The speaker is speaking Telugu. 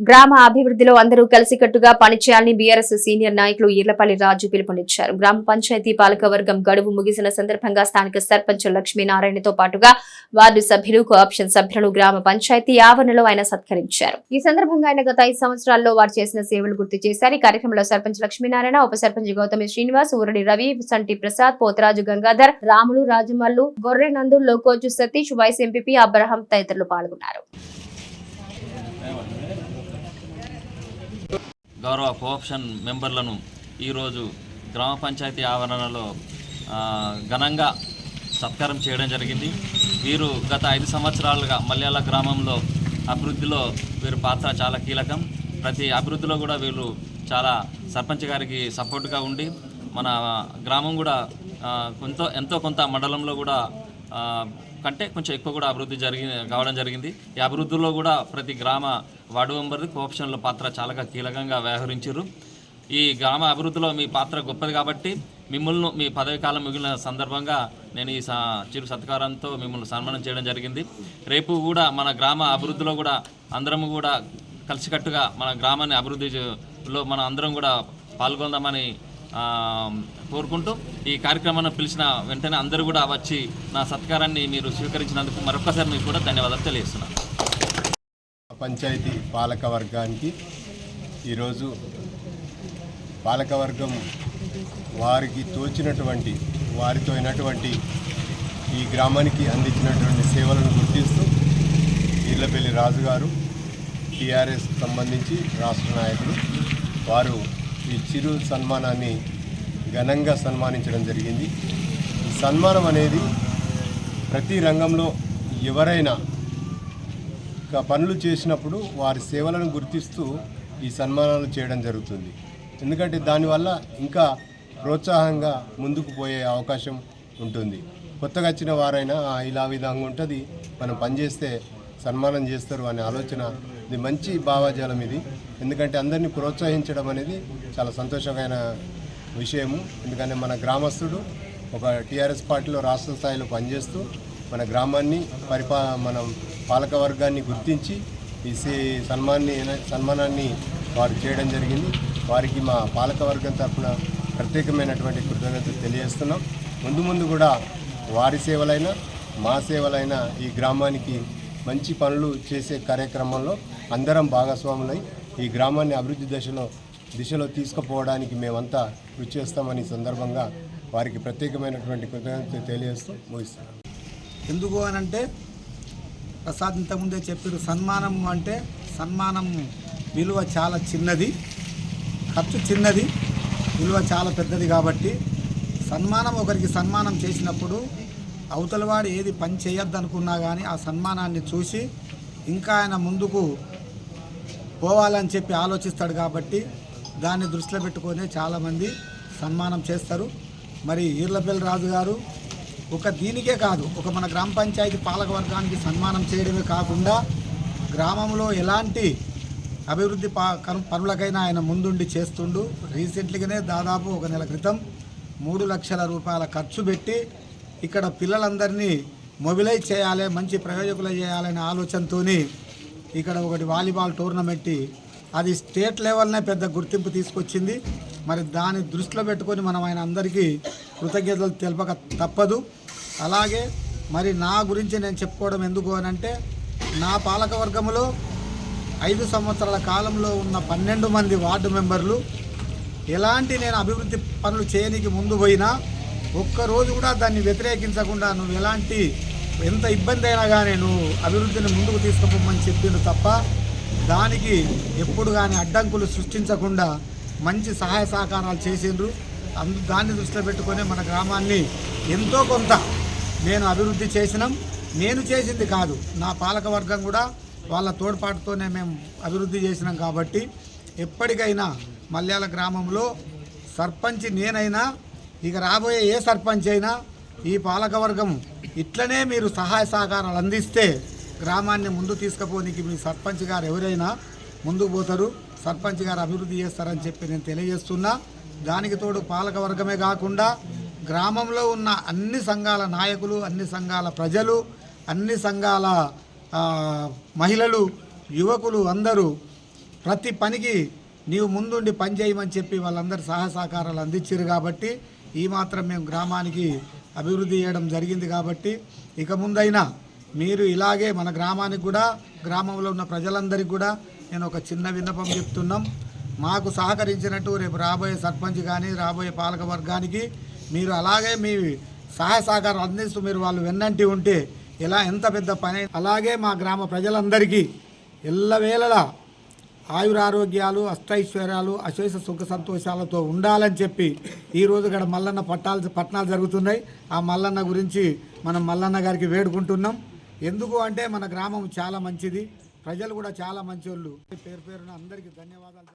గ్రామ అభివృద్ధిలో అందరూ కలిసికట్టుగా పనిచేయాలని బీఆర్ఎస్ సీనియర్ నాయకులు ఈర్లపల్లి రాజు పిలుపునిచ్చారు. గ్రామ పంచాయతీ పాలకవర్గం గడువు ముగిసిన సందర్భంగా స్థానిక సర్పంచ్ లక్ష్మీనారాయణతో పాటుగా వార్డు సభ్యులు కోఆప్షన్ సభ్యులను గ్రామ పంచాయతీ ఆవరణలో ఆయన సత్కరించారు. ఈ సందర్భంగా ఆయన గత ఐదు సంవత్సరాల్లో వారు చేసిన సేవలు గుర్తు చేశారు. ఈ కార్యక్రమంలో సర్పంచ్ లక్ష్మీనారాయణ ఉప సర్పంచ్ గౌతమి శ్రీనివాస్ ఊరడి రవి సంటి Prasad Potharaju Gangadhar Ramulu Rajamallu Gorre Nandu Lokoju Satish vice MPP Abraham తదితరులు పాల్గొన్నారు. గౌరవ కోఆప్షన్ మెంబర్లను ఈరోజు గ్రామ పంచాయతీ ఆవరణలో ఘనంగా సత్కారం చేయడం జరిగింది. వీరు గత ఐదు సంవత్సరాలుగా మల్యాల గ్రామంలో అభివృద్ధిలో వీరి పాత్ర చాలా కీలకం. ప్రతి అభివృద్ధిలో కూడా వీళ్ళు చాలా సర్పంచ్ గారికి సపోర్ట్గా ఉండి మన గ్రామం కూడా కొంత ఎంతో కొంత మండలంలో కూడా కంటే కొంచెం ఎక్కువ కూడా అభివృద్ధి జరిగి కావడం జరిగింది. ఈ అభివృద్ధిలో కూడా ప్రతి గ్రామ వార్డు మెంబర్ది కోఆప్షన్ల పాత్ర చాలా కీలకంగా వ్యవహరించారు. ఈ గ్రామ అభివృద్ధిలో మీ పాత్ర గొప్పది కాబట్టి మిమ్మల్ని మీ పదవి కాలం మిగిలిన సందర్భంగా నేను ఈ స- చిరు సత్కారంతో మిమ్మల్ని సన్మానం చేయడం జరిగింది. రేపు కూడా మన గ్రామ అభివృద్ధిలో కూడా అందరం కూడా కలిసికట్టుగా మన గ్రామాన్ని అభివృద్ధిలో మనం అందరం కూడా పాల్గొందామని కోరుకుంటూ ఈ కార్యక్రమాన్ని పిలిచిన వెంటనే అందరూ కూడా వచ్చి నా సత్కారాన్ని మీరు స్వీకరించినందుకు మరొకసారి మీకు కూడా ధన్యవాదాలు తెలియజేస్తున్నాను. పంచాయతీ పాలక వర్గానికి ఈరోజు పాలకవర్గం వారికి తోచినటువంటి వారితో అయినటువంటి ఈ గ్రామానికి అందించినటువంటి సేవలను గుర్తిస్తూ ఈర్లపల్లి రాజు గారు టీఆర్ఎస్ సంబంధించి రాష్ట్ర నాయకులు వారు ఈ చిరు సన్మానాన్ని ఘనంగా సన్మానించడం జరిగింది. ఈ సన్మానం అనేది ప్రతి రంగంలో ఎవరైనా పనులు చేసినప్పుడు వారి సేవలను గుర్తిస్తూ ఈ సన్మానాలు చేయడం జరుగుతుంది. ఎందుకంటే దానివల్ల ఇంకా ప్రోత్సాహంగా ముందుకు పోయే అవకాశం ఉంటుంది. కొత్తగా వచ్చిన వారైనా ఇలా విధంగా ఉంటుంది మనం పనిచేస్తే సన్మానం చేస్తారు అనే ఆలోచన ఇది మంచి భావాజాలం ఇది. ఎందుకంటే అందరినీ ప్రోత్సహించడం అనేది చాలా సంతోషమైన విషయము. ఎందుకంటే మన గ్రామస్తుడు ఒక టీఆర్ఎస్ పార్టీలో రాష్ట్ర స్థాయిలో పనిచేస్తూ మన గ్రామాన్ని పరిపా మనం పాలక వర్గాన్ని గుర్తించి ఈ సే- సన్మాన్ని సన్మానాన్ని వారు చేయడం జరిగింది. వారికి మా పాలక వర్గం తరఫున ప్రత్యేకమైనటువంటి కృతజ్ఞతలు తెలియజేస్తున్నాం. ముందు ముందు కూడా వారి సేవలైనా మా సేవలైనా ఈ గ్రామానికి మంచి పనులు చేసే కార్యక్రమంలో అందరం భాగస్వాములై ఈ గ్రామాన్ని అభివృద్ధి దశలో దిశలో తీసుకుపోవడానికి మేమంతా కృషి చేస్తామని సందర్భంగా వారికి ప్రత్యేకమైనటువంటి కృతజ్ఞతలు తెలియజేస్తూ ముగిస్తున్నాం. ఎందుకు అని అంటే ప్రసాద్ ఇంతకుముందే చెప్పారు సన్మానం అంటే సన్మానం విలువ చాలా చిన్నది ఖర్చు చిన్నది విలువ చాలా పెద్దది కాబట్టి సన్మానం ఒకరికి సన్మానం చేసినప్పుడు అవతలవాడు ఏది పని చేయొద్దనుకున్నా కానీ ఆ సన్మానాన్ని చూసి ఇంకా ఆయన ముందుకు పోవాలని చెప్పి ఆలోచిస్తాడు కాబట్టి దాన్ని దృష్టిలో పెట్టుకొని చాలామంది సన్మానం చేస్తారు. మరి ఈర్లపల్లి రాజు గారు ఒక దీనికే కాదు ఒక మన గ్రామ పంచాయతీ పాలక వర్గానికి సన్మానం చేయడమే కాకుండా గ్రామంలో ఎలాంటి అభివృద్ధి పనులకైనా ఆయన ముందుండి చేస్తుండు. రీసెంట్లీగానే దాదాపు ఒక నెల క్రితం మూడు లక్షల రూపాయల ఖర్చు పెట్టి ఇక్కడ పిల్లలందరినీ మొబిలైజ్ చేయాలి మంచి ప్రయోజకులు చేయాలనే ఆలోచనతోని ఇక్కడ ఒకటి వాలీబాల్ టోర్నమెంట్ అది స్టేట్ లెవెల్నే పెద్ద గుర్తింపు తీసుకొచ్చింది. మరి దాన్ని దృష్టిలో పెట్టుకొని మనం ఆయన అందరికీ కృతజ్ఞతలు తెలపక తప్పదు. అలాగే మరి నా గురించి నేను చెప్పుకోవడం ఎందుకు అని అంటే నా పాలకవర్గంలో ఐదు సంవత్సరాల కాలంలో ఉన్న పన్నెండు మంది వార్డు మెంబర్లు ఎలాంటి నేను అభివృద్ధి పనులు చేయనికి ముందు పోయినా ఒక్కరోజు కూడా దాన్ని వ్యతిరేకించకుండా నువ్వు ఎలాంటి ఎంత ఇబ్బంది అయినా కానీ నువ్వు అభివృద్ధిని ముందుకు తీసుకుపోమని చెప్పిండు తప్ప దానికి ఎప్పుడు కానీ అడ్డంకులు సృష్టించకుండా మంచి సహాయ సహకారాలు చేసిండ్రు. అందు దాన్ని దృష్టిలో పెట్టుకొని మన గ్రామాన్ని ఎంతో కొంత నేను అభివృద్ధి చేసినాం. నేను చేసింది కాదు. నా పాలకవర్గం కూడా వాళ్ళ తోడ్పాటుతోనే మేము అభివృద్ధి చేసినాం కాబట్టి ఎప్పటికైనా మల్యాల గ్రామంలో సర్పంచ్ నేనైనా ఇక రాబోయే ఏ సర్పంచ్ అయినా ఈ పాలకవర్గం ఇట్లనే మీరు సహాయ సహకారాలు అందిస్తే గ్రామాన్ని ముందు తీసుకుపోనికి మీ సర్పంచ్ గారు ఎవరైనా ముందుకు పోతారు సర్పంచ్ గారు అభివృద్ధి చేస్తారని చెప్పి నేను తెలియజేస్తున్నా. దానికి తోడు పాలకవర్గమే కాకుండా గ్రామంలో ఉన్న అన్ని సంఘాల నాయకులు అన్ని సంఘాల ప్రజలు అన్ని సంఘాల మహిళలు యువకులు అందరూ ప్రతి పనికి నీవు ముందుండి పని చేయమని చెప్పి వాళ్ళందరూ సహాయ సహకారాలు అందించారు కాబట్టి ఈ మాత్రం మేము గ్రామానికి అభివృద్ధి చేయడం జరిగింది కాబట్టి ఇక ముందైనా మీరు ఇలాగే మన గ్రామానికి కూడా గ్రామంలో ఉన్న ప్రజలందరికీ కూడా నేను ఒక చిన్న విన్నపం చెప్తున్నాం. మాకు సహకరించినట్టు రేపు రాబోయే సర్పంచ్ కానీ రాబోయే పాలక వర్గానికి మీరు అలాగే మీ సహాయ సహకారం అందిస్తూ మీరు వాళ్ళు వెన్నంటి ఉంటే ఇలా ఎంత పెద్ద పని అలాగే మా గ్రామ ప్రజలందరికీ ఎల్లవేళలా ఆయురారోగ్యాలు అష్టైశ్వర్యాలు అశేష సుఖ సంతోషాలతో ఉండాలని చెప్పి ఈరోజు రోజు ఇక్కడ మల్లన్న పట్టాలు పట్టణాలు జరుగుతున్నాయి. ఆ మల్లన్న గురించి మనం మల్లన్న గారికి వేడుకుంటున్నాం. ఎందుకు అంటే మన గ్రామం చాలా మంచిది. ప్రజలు కూడా చాలా మంచి పేరు పేరున అందరికీ ధన్యవాదాలు.